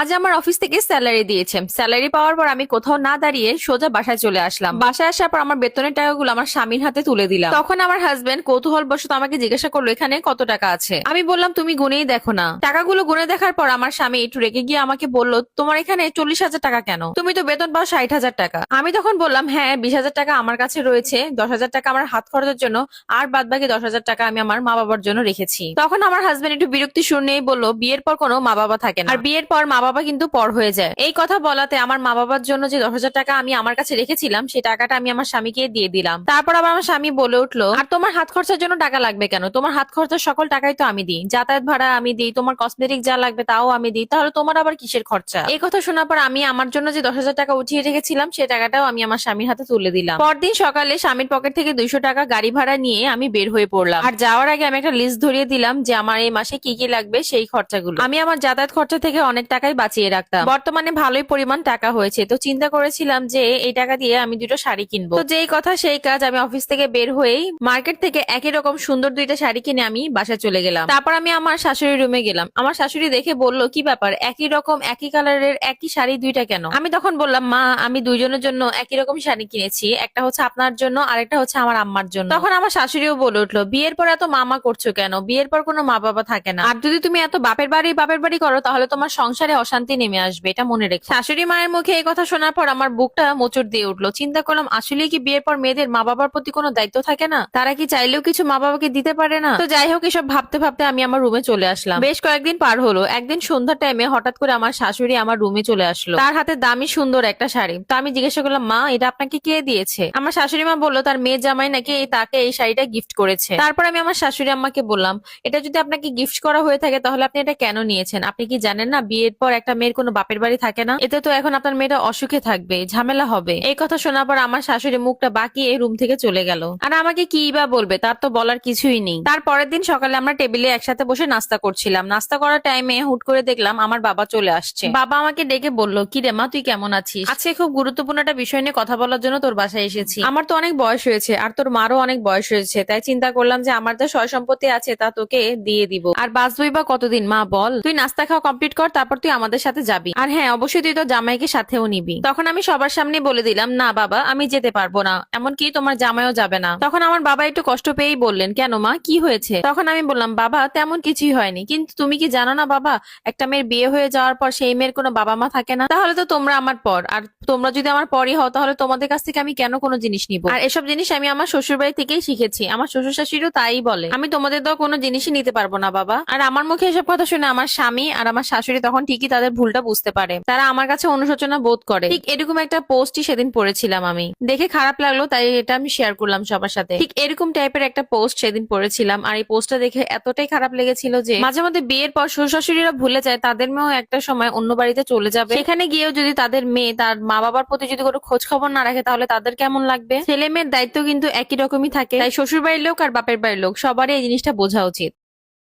আজ আমার অফিস থেকে স্যালারি দিয়েছে স্যালারি পাওয়ার পর আমি কোথাও না দাঁড়িয়ে সোজা বাসায় চলে আসলাম। বাসায় আসার পর আমার বেতনের টাকাগুলো আমার স্বামীর হাতে তুলে দিলাম। তখন আমার হাজবেন্ড কৌতূহল বশত আমাকে জিজ্ঞাসা করল, এখানে কত টাকা আছে? আমি বললাম, তুমি গুনেই দেখো না। টাকাগুলো গুনে দেখার পর আমার স্বামী একটু রেগে গিয়ে আমাকে বলল, তোমার এখানে চল্লিশ হাজার টাকা কেন? তুমি তো বেতন পাও ষাট হাজার টাকা। আমি তখন বললাম হ্যাঁ বিশ হাজার টাকা আমার কাছে রয়েছে। দশ হাজার টাকা আমার হাত খরচের জন্য আর বাদ বাকি দশ হাজার টাকা আমি আমার মা বাবার জন্য রেখেছি। তখন আমার হাজবেন্ড একটু বিরক্তি নিয়েই বলল, বিয়ের পর কোনো মা বাবা থাকে না। আর বিয়ের পর মা বাবা কিন্তু পর হয়ে যায়। এই কথা বলাতে আমার মা বাবার জন্য যে দশ হাজার টাকা আমি আমার কাছে রেখেছিলাম, সেই টাকাটা আমি আমার স্বামীকে দিয়ে দিলাম। তারপর আবার আমার স্বামী বলে উঠল, আর তোমার হাত খরচার জন্য টাকা লাগবে কেন? তোমার হাত খরচার সকল টাকাই তো আমি দিই। যাতায়াত ভাড়া আমি দিই, তোমার কসমেটিক যা লাগবে তাও আমি দিই। তাহলে তোমার আবার কিসের খরচা? এই কথা শোনার পর আমি আমার জন্য যে দশ হাজার টাকা উঠিয়ে রেখেছিলাম সেই টাকাটাও আমি আমার স্বামীর হাতে তুলে দিলাম। পরদিন সকালে স্বামীর পকেট থেকে দুইশো টাকা গাড়ি ভাড়া নিয়ে আমি বের হয়ে পড়লাম। আর যাওয়ার আগে আমি একটা লিস্ট ধরিয়ে দিলাম যে আমার এই মাসে কি কি লাগবে, সেই খরচাগুলো। আমি আমার যাতায়াত খরচা থেকে অনেক টাকাই বাঁচিয়ে রাখতাম। বর্তমানে ভালোই পরিমাণ টাকা হয়েছে। তো চিন্তা করেছিলাম যে, এই টাকা দিয়ে আমি দুটো শাড়ি কিনবো। তো যেই কথা সেই কাজ আমি অফিস থেকে বের হয়েই মার্কেট থেকে একই রকম সুন্দর দুইটা শাড়ি কিনে আমি বাসায় চলে গেলাম। তারপর আমি আমার শাশুড়ি রুমে গেলাম। আমার শাশুড়ি দেখে বলল, কি ব্যাপার? একই রকম, একই কালারের, একই শাড়ি দুইটা কেন? আমি তখন বললাম, মা, আমি দুইজনের জন্য একই রকম শাড়ি কিনেছি। একটা হচ্ছে আপনার জন্য, আরেকটা হচ্ছে আমার আম্মার জন্য। তখন আমার শাশুড়িও বলে উঠল, বিয়ের পর এত মামা করছ কেন? বিয়ের পর কোনো মা বাবা থাকে না। আর যদি তুমি এত বাপের বাড়ি বাপের বাড়ি করো, তাহলে তোমার সংসারে অশান্তি নেমে আসবে, এটা মনে রেখে। শাশুড়ি মায়ের মুখে এই কথা শোনার পর আমার বুকটা মোচড় দিয়ে উঠল। চিন্তা করলাম আসলে কি বিয়ের পর মেয়েদের মা বাবার প্রতি কোনো দায়িত্ব থাকে না? তারা কি চাইলেও কিছু মা বাবাকে দিতে পারে না? তো যাই হোক, এসব ভাবতে ভাবতে আমি আমার রুমে চলে আসলাম। বেশ কয়েকদিন পার হলো। একদিন সন্ধ্যার টাইমে হঠাৎ করে আমার শাশুড়ি আমার রুমে চলে আসলো। তার হাতে দামি সুন্দর একটা শাড়ি। তো আমি জিজ্ঞাসা করলাম, মা, এটা আপনাকে কে দিয়েছে? আমার শাশুড়ি মা বলল, তার মেয়ে জামাই নাকি তাকে এই শাড়িটা গিফট করেছে। তারপর আমি আমার শাশুড়ি আম্মাকে বললাম, এটা যদি আপনাকে গিফট করা হয়ে থাকে, তাহলে আপনি এটা কেন নিয়েছেন? আপনি কি জানেন না, বিয়ের পর একটা মেয়ের কোনো বাপের বাড়ি থাকে না, এতে তো এখন আপনার মেয়েটা অসুখে থাকবে, ঝামেলা হবে। এই কথা শোনার পর আমার শাশুড়ি মুখটা বাকিয়ে রুম থেকে চলে গেল। আর আমাকে কি বা বলবে, তার তো বলার কিছুই নেই। তার পরের দিন সকালে আমরা টেবিলে একসাথে বসে নাস্তা করছিলাম। নাস্তা করার টাইমে হুট করে দেখলাম আমার বাবা চলে আসছে। বাবা আমাকে ডেকে বলল, কি রে মা, তুই কেমন আছিস? আজকে খুব গুরুত্বপূর্ণ একটা বিষয় নিয়ে কথা বলার জন্য তোর বাসায় এসেছি। আমার তো অনেক বয়স হয়েছে, আর তোর মারও অনেক বয়স হয়েছে, তাই চিন্তা করলাম যে আমার যা সয় সম্পত্তি আছে তা তোকে দিয়ে দিব। আর বাঁচবই বা কতদিন? মা, বল। তুই নাস্তা খাওয়া কমপ্লিট কর, তারপর তুই আমাদের সাথে যাবি। আর হ্যাঁ অবশ্যই তুই তো জামাইকে সাথেও নিবি। তখন আমি সবার সামনে বলে দিলাম, না বাবা, আমি যেতে পারব না। এমনকি তোমার জামাইও যাবে না। তখন আমার বাবা একটু কষ্ট পেয়েই বললেন, কেন মা, কি হয়েছে? তখন আমি বললাম, বাবা, তেমন কিছুই হয়নি। কিন্তু তুমি কি জানো না বাবা, একটা মেয়ের বিয়ে হয়ে যাওয়ার পর সেই মেয়ের কোনো বাবা মা থাকে না? তাহলে তো তোমরা আমার পর। আর তোমরা যদি আমার পরই হও, তাহলে তোমাদের কাছ থেকে আমি কেন কোনো জিনিস নিব? আর এসব জিনিস আমি আমার শ্বশুর বাড়ি থেকেই শিখেছি। আমার শ্বশুর শাশুড়িও তাই বলে। আমি তোমাদের তো কোনো জিনিসই নিতে পারব না বাবা। আর আমার মুখে এসব কথা শুনে আমার স্বামী আর আমার শাশুড়ি তখন ঠিকই তাদের ভুলটা বুঝতে পারে? তারা আমার কাছে অনুশোচনা বোধ করে। ঠিক এরকম একটা পোস্টই সেদিন পড়েছিলাম আমি। দেখে খারাপ লাগল, তাই এটা আমি শেয়ার করলাম সবার সাথে। ঠিক এরকম টাইপের একটা পোস্ট সেদিন পড়েছিলাম, আর এই পোস্টটা দেখে এতটাই খারাপ লেগেছিল যে, মাঝে মধ্যে বিয়ের পর শ্বশুর শাশুড়িরা ভুলে যায়, তাদের মেয়েও একটা সময় অন্য বাড়িতে চলে যাবে। সেখানে গিয়েও যদি তাদের মেয়ে তার মা বাবার প্রতি যদি কোনো খোঁজ খবর না রাখে, তাহলে তাদের কেমন লাগবে? ছেলে মেয়ের দায়িত্ব কিন্তু একই রকমই থাকে। তাই শ্বশুর বাড়ির লোক আর বাপের বাড়ির লোক, সবারই এই জিনিসটা বোঝা উচিত।